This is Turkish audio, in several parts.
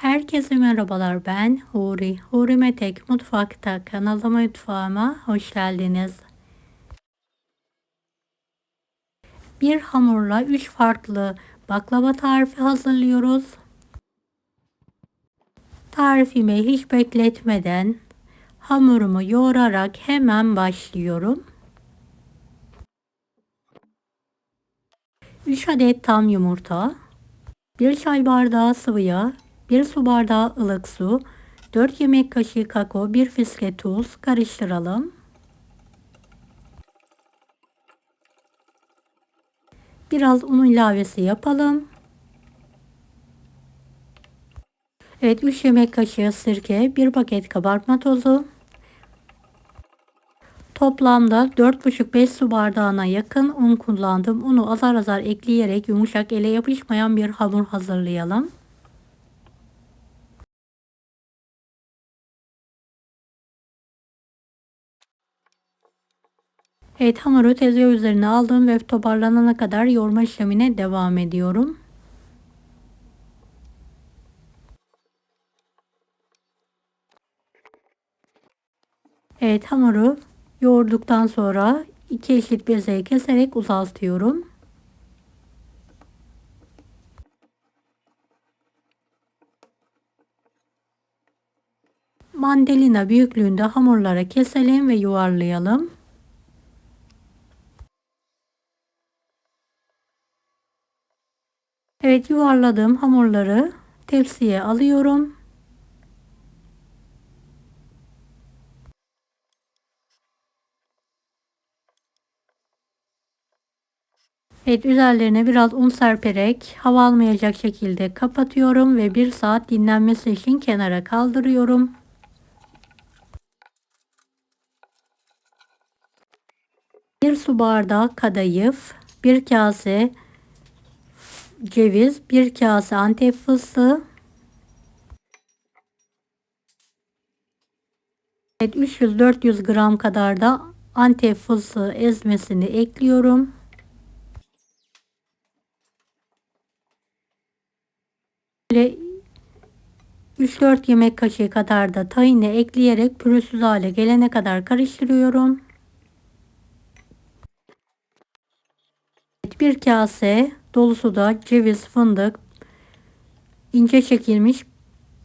Herkese merhabalar ben Huri. Huri Metek Mutfak'ta kanalıma mutfağıma hoş geldiniz. Bir hamurla 3 farklı baklava tarifi hazırlıyoruz. Tarifimi hiç bekletmeden hamurumu yoğurarak hemen başlıyorum. 3 adet tam yumurta, 1 çay bardağı sıvı yağ, 1 su bardağı ılık su, 4 yemek kaşığı kakao, 1 fiske tuz karıştıralım. Biraz un ilavesi yapalım. Evet 3 yemek kaşığı sirke, 1 paket kabartma tozu. Toplamda 4,5-5 su bardağına yakın un kullandım. Unu azar azar ekleyerek yumuşak ele yapışmayan bir hamur hazırlayalım. Evet hamuru tezgah üzerine aldım ve toparlanana kadar yoğurma işlemine devam ediyorum. Evet hamuru yoğurduktan sonra iki eşit bezeye keserek uzaltıyorum. Mandalina büyüklüğünde hamurlara keselim ve yuvarlayalım. Evet yuvarladığım hamurları tepsiye alıyorum. Evet üzerlerine biraz un serperek hava almayacak şekilde kapatıyorum ve bir saat dinlenmesi için kenara kaldırıyorum. Bir su bardağı kadayıf, bir kase ceviz, bir kase antep fıstığı, Evet 300-400 gram kadar da antep fıstığı ezmesini ekliyorum. Böyle 3-4 yemek kaşığı kadar da tahini ekleyerek pürüzsüz hale gelene kadar karıştırıyorum. Bir kase dolusu da ceviz, fındık, ince çekilmiş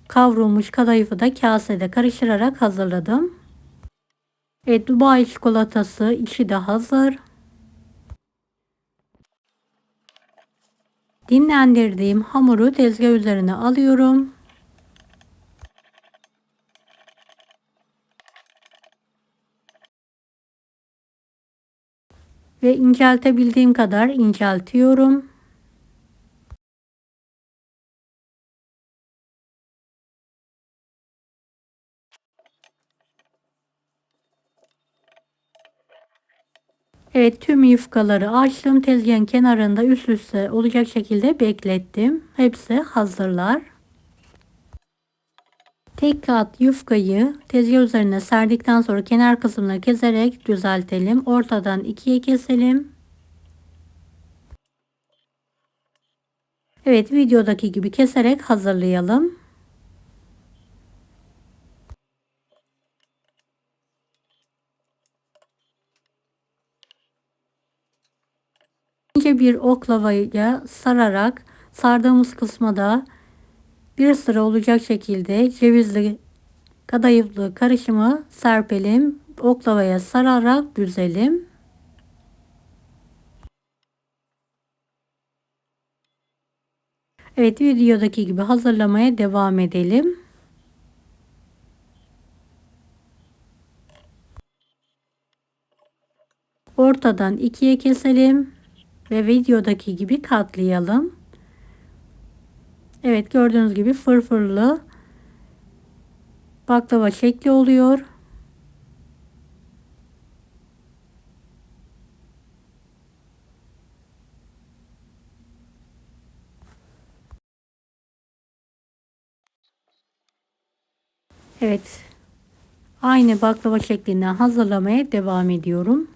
kavrulmuş kadayıfı da kasede karıştırarak hazırladım. Evet, Dubai çikolatası içi de hazır. Dinlendirdiğim hamuru tezgah üzerine alıyorum. Ve inceltebildiğim kadar inceltiyorum. Evet tüm yufkaları açtım. Tezgahın kenarında üst üste olacak şekilde beklettim. Hepsi hazırlar. Tek kat yufkayı tezgah üzerine serdikten sonra kenar kısmını keserek düzeltelim. Ortadan ikiye keselim. Evet videodaki gibi keserek hazırlayalım. İnce bir oklavayla sararak sardığımız kısma bir sıra olacak şekilde cevizli kadayıflı karışımı serpelim. Oklavaya sararak düzelim. Evet videodaki gibi hazırlamaya devam edelim. Ortadan ikiye keselim ve videodaki gibi katlayalım. Evet gördüğünüz gibi fırfırlı baklava şekli oluyor. Evet. Aynı baklava şeklinden hazırlamaya devam ediyorum.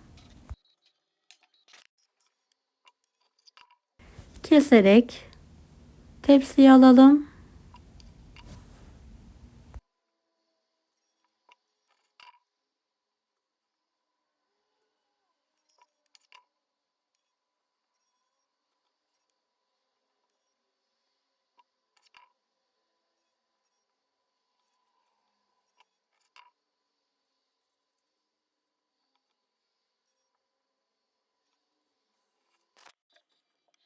Keserek tepsiye alalım.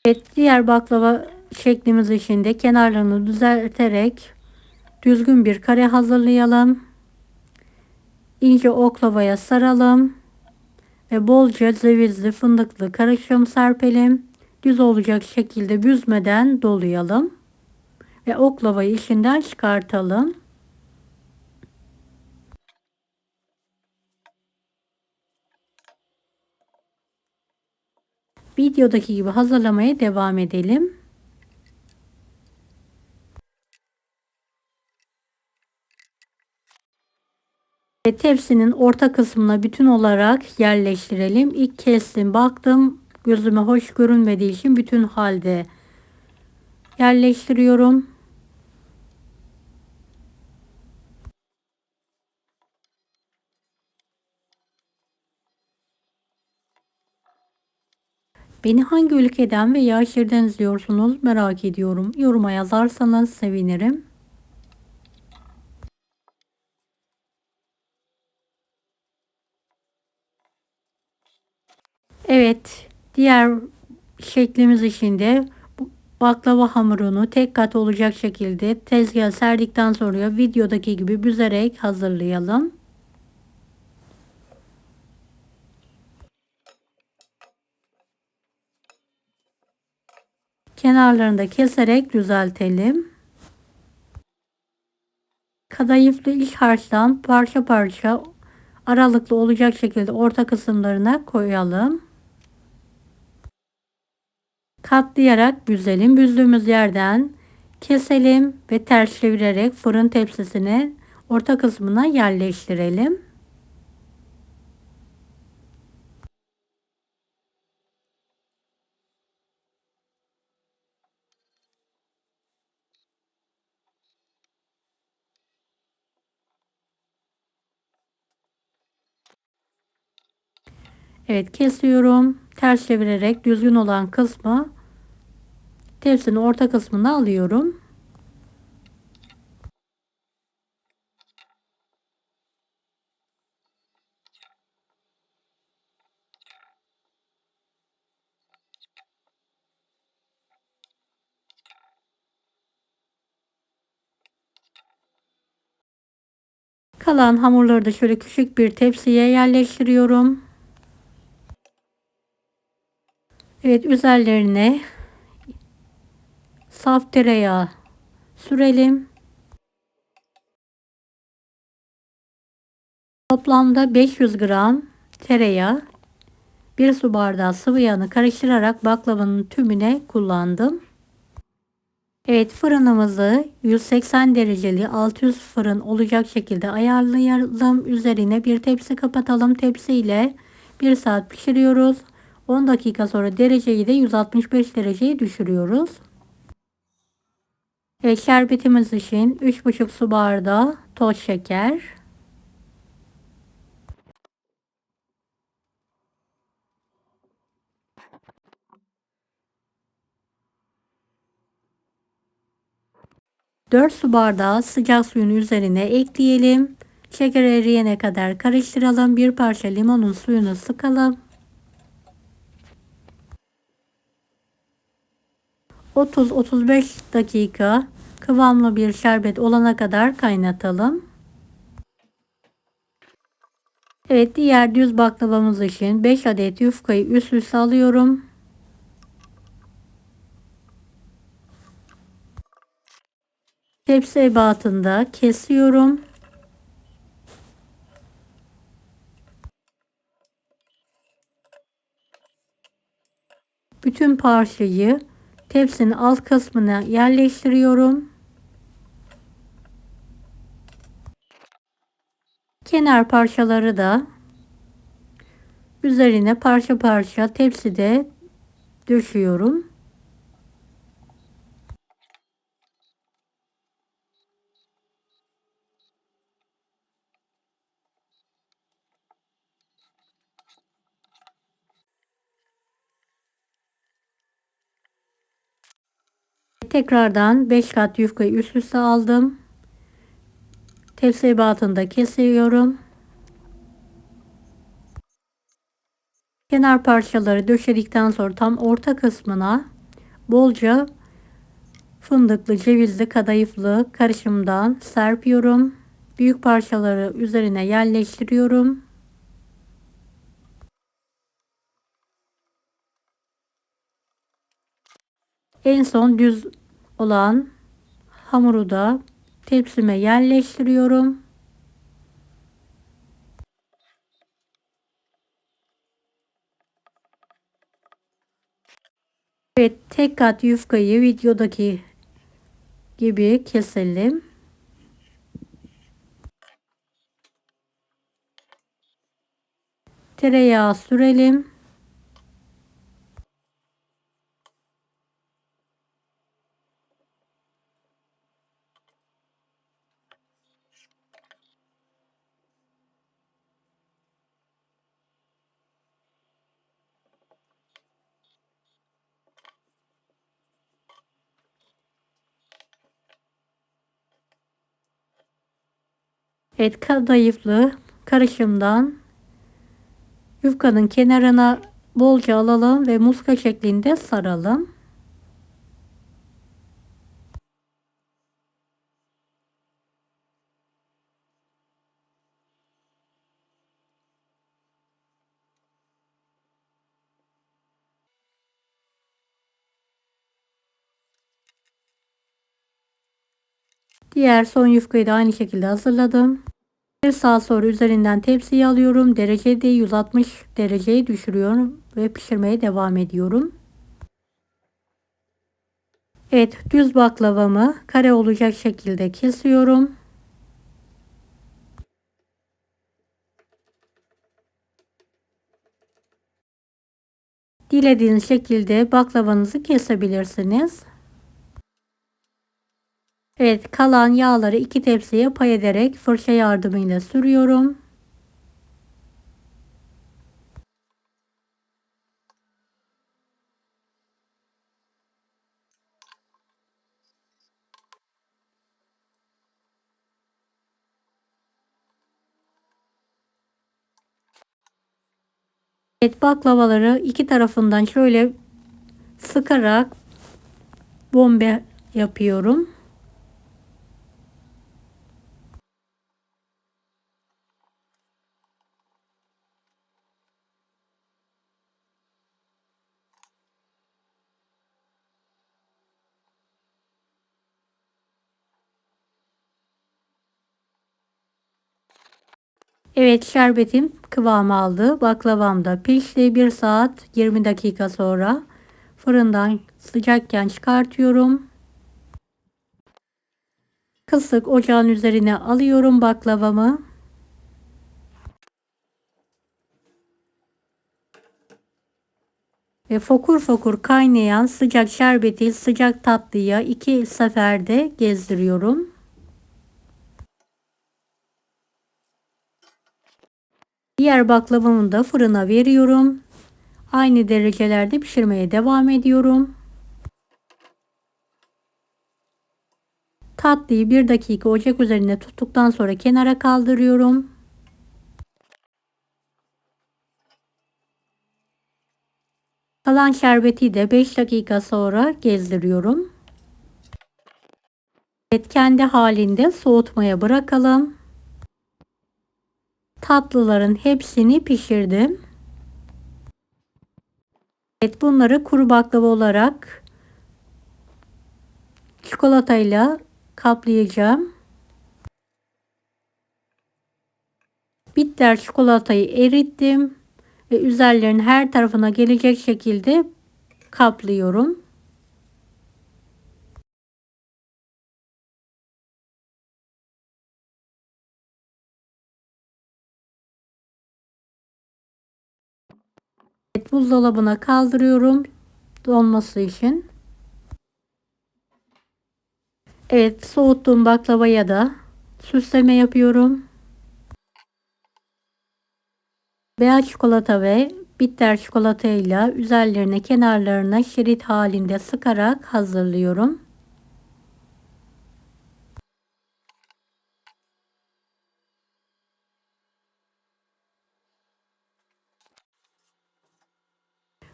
Evet, diğer baklava şeklimiz için de kenarlarını düzelterek düzgün bir kare hazırlayalım. İnce oklavaya saralım ve bolca cevizli fındıklı karışım serpelim. Düz olacak şekilde büzmeden dolayalım ve oklavayı içinden çıkartalım. Videodaki gibi hazırlamaya devam edelim. Ve tepsinin orta kısmına bütün olarak yerleştirelim. İlk kestim baktım gözüme hoş görünmediği için bütün halde yerleştiriyorum. Beni hangi ülkeden veya şehirden izliyorsunuz merak ediyorum. Yoruma yazarsanız sevinirim. Evet, diğer şeklimiz için de baklava hamurunu tek kat olacak şekilde tezgaha serdikten sonra videodaki gibi büzerek hazırlayalım. Kenarlarını da keserek düzeltelim. Kadayıflı iç harçtan parça parça aralıklı olacak şekilde orta kısımlarına koyalım. Katlayarak büzelim. Büzdüğümüz yerden keselim ve ters çevirerek fırın tepsisine orta kısmına yerleştirelim. Evet kesiyorum. Ters çevirerek düzgün olan kısmı tepsinin orta kısmına alıyorum. Kalan hamurları da şöyle küçük bir tepsiye yerleştiriyorum. Evet üzerlerine saf tereyağı sürelim. Toplamda 500 gram tereyağı, 1 su bardağı sıvı yağını karıştırarak baklavanın tümüne kullandım. Evet fırınımızı 180 dereceli 600 fırın olacak şekilde ayarlayalım. Üzerine bir tepsi kapatalım. Tepsiyle 1 saat pişiriyoruz. 10 dakika sonra dereceyi de 165 dereceye düşürüyoruz. Evet, şerbetimiz için 3,5 su bardağı toz şeker. Dört su bardağı sıcak suyun üzerine ekleyelim. Şeker eriyene kadar karıştıralım. Bir parça limonun suyunu sıkalım. 30-35 dakika kıvamlı bir şerbet olana kadar kaynatalım. Evet diğer düz baklavamız için 5 adet yufkayı üst üste alıyorum. Tepsi ebatında kesiyorum. Bütün parçayı Tepsinin alt kısmına yerleştiriyorum. Kenar parçaları da üzerine parça parça tepside döşüyorum. Tekrardan 5 kat yufkayı üst üste aldım. Tepsi ebatında kesiyorum. Kenar parçaları döşedikten sonra tam orta kısmına bolca fındıklı, cevizli, kadayıflı karışımdan serpiyorum. Büyük parçaları üzerine yerleştiriyorum. En son düz olan hamuru da tepsime yerleştiriyorum. Evet tek kat yufkayı videodaki gibi keselim. Tereyağı sürelim. Evet kadayıflı karışımdan yufkanın kenarına bolca alalım ve muska şeklinde saralım. Diğer son yufkayı da aynı şekilde hazırladım. Saat sonra üzerinden tepsiye alıyorum. Dereceyi de 160 dereceye düşürüyorum ve pişirmeye devam ediyorum. Evet düz baklavamı kare olacak şekilde kesiyorum. Dilediğiniz şekilde baklavanızı kesebilirsiniz. Evet kalan yağları iki tepsiye pay ederek fırça yardımıyla sürüyorum. Evet baklavaları iki tarafından şöyle sıkarak bombe yapıyorum. Evet şerbetim kıvam aldı. Baklavam da pişti. 1 saat 20 dakika sonra fırından sıcakken çıkartıyorum. Kısık ocağın üzerine alıyorum baklavamı. Ve fokur fokur kaynayan sıcak şerbeti sıcak tatlıya iki seferde gezdiriyorum. Diğer baklavamı da fırına veriyorum. Aynı derecelerde pişirmeye devam ediyorum. Tatlıyı bir dakika ocak üzerinde tuttuktan sonra kenara kaldırıyorum. Kalan şerbeti de 5 dakika sonra gezdiriyorum. Evet kendi halinde soğutmaya bırakalım tatlıların hepsini pişirdim. Evet bunları kuru baklava olarak çikolatayla kaplayacağım. Bitter çikolatayı erittim ve üzerlerinin her tarafına gelecek şekilde kaplıyorum. Evet, buzdolabına kaldırıyorum donması için. Evet soğuttuğum baklavaya da süsleme yapıyorum. Beyaz çikolata ve bitter çikolata ile üzerlerine kenarlarına şerit halinde sıkarak hazırlıyorum.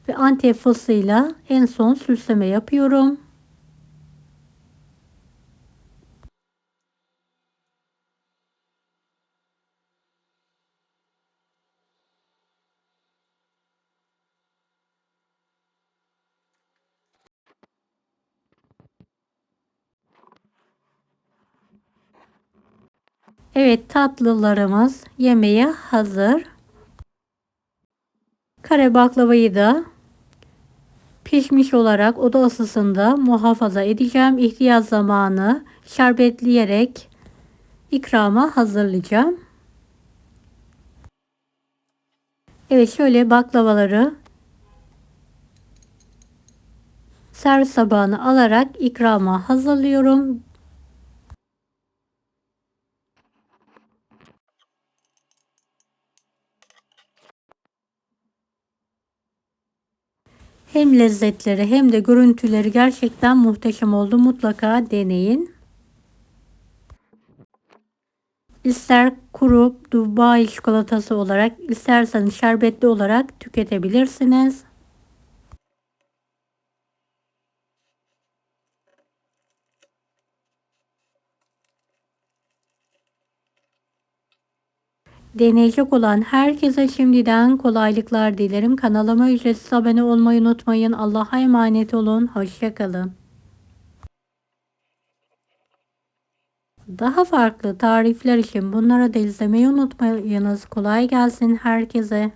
Ve antep fıstığıyla en son süsleme yapıyorum. Evet tatlılarımız yemeğe hazır. Kare baklavayı da pişmiş olarak oda ısısında muhafaza edeceğim. İhtiyaç zamanı şerbetleyerek ikrama hazırlayacağım. Evet şöyle baklavaları servis tabağına alarak ikrama hazırlıyorum. Hem lezzetleri hem de görüntüleri gerçekten muhteşem oldu. Mutlaka deneyin. İster kuru Dubai çikolatası olarak isterseniz şerbetli olarak tüketebilirsiniz. Deneyecek olan herkese şimdiden kolaylıklar dilerim. Kanalıma ücretsiz abone olmayı unutmayın. Allah'a emanet olun. Hoşçakalın. Daha farklı tarifler için bunlara da izlemeyi unutmayınız. Kolay gelsin herkese.